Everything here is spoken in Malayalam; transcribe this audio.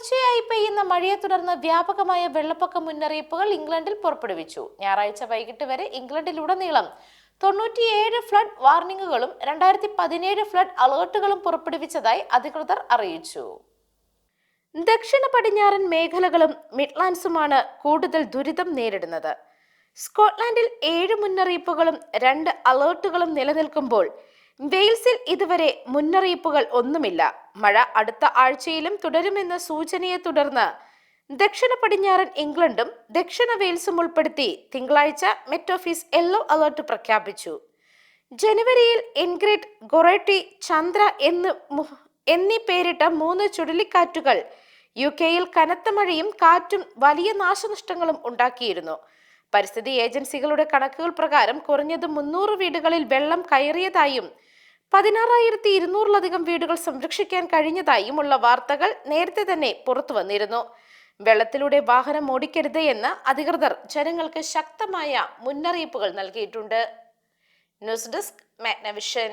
തുടർച്ചയായി പെയ്യുന്ന മഴയെ തുടർന്ന് വ്യാപകമായ വെള്ളപ്പൊക്ക മുന്നറിയിപ്പുകൾ ഇംഗ്ലണ്ടിൽ പുറപ്പെടുവിച്ചു. ഞായറാഴ്ച വൈകിട്ട് വരെ ഇംഗ്ലണ്ടിലുടനീളം തൊണ്ണൂറ്റിയേഴ് ഫ്ലഡ് വാർണിംഗുകളും രണ്ടായിരത്തി പതിനേഴ് ഫ്ലഡ് അലേർട്ടുകളും പുറപ്പെടുവിച്ചതായി അധികൃതർ അറിയിച്ചു. ദക്ഷിണ പടിഞ്ഞാറൻ മേഖലകളും മിഡ്ലാൻഡ്സുമാണ് കൂടുതൽ ദുരിതം നേരിടുന്നത്. സ്കോട്ട്ലാൻഡിൽ ഏഴ് മുന്നറിയിപ്പുകളും രണ്ട് അലേർട്ടുകളും നിലനിൽക്കുമ്പോൾ വെയിൽസിൽ ഇതുവരെ മുന്നറിയിപ്പുകൾ ഒന്നുമില്ല. മഴ അടുത്ത ആഴ്ചയിലും തുടരുമെന്ന സൂചനയെ തുടർന്ന് ദക്ഷിണ പടിഞ്ഞാറൻ ഇംഗ്ലണ്ടും ദക്ഷിണ വെയിൽസും ഉൾപ്പെടുത്തി തിങ്കളാഴ്ച മെറ്റ് ഓഫീസ് യെല്ലോ അലേർട്ട് പ്രഖ്യാപിച്ചു. ജനുവരിയിൽ ഇൻഗ്രിഡ് ഗൊറേട്ടി ചന്ദ്ര എന്ന് എന്നീ പേരിട്ട മൂന്ന് ചുഴലിക്കാറ്റുകൾ യു കെയിൽ കനത്ത മഴയും കാറ്റും വലിയ നാശനഷ്ടങ്ങളും ഉണ്ടാക്കിയിരുന്നു. പരിസ്ഥിതി ഏജൻസികളുടെ കണക്കുകൾ പ്രകാരം കുറഞ്ഞത് മുന്നൂറ് വീടുകളിൽ വെള്ളം കയറിയതായും പതിനാറായിരത്തി ഇരുന്നൂറിലധികം വീടുകൾ സംരക്ഷിക്കാൻ കഴിഞ്ഞതായും ഉള്ള വാർത്തകൾ നേരത്തെ തന്നെ പുറത്തു വന്നിരുന്നു. വെള്ളത്തിലൂടെ വാഹനം ഓടിക്കരുത് എന്ന് അധികൃതർ ജനങ്ങൾക്ക് ശക്തമായ മുന്നറിയിപ്പുകൾ നൽകിയിട്ടുണ്ട്. News desk Magnavision.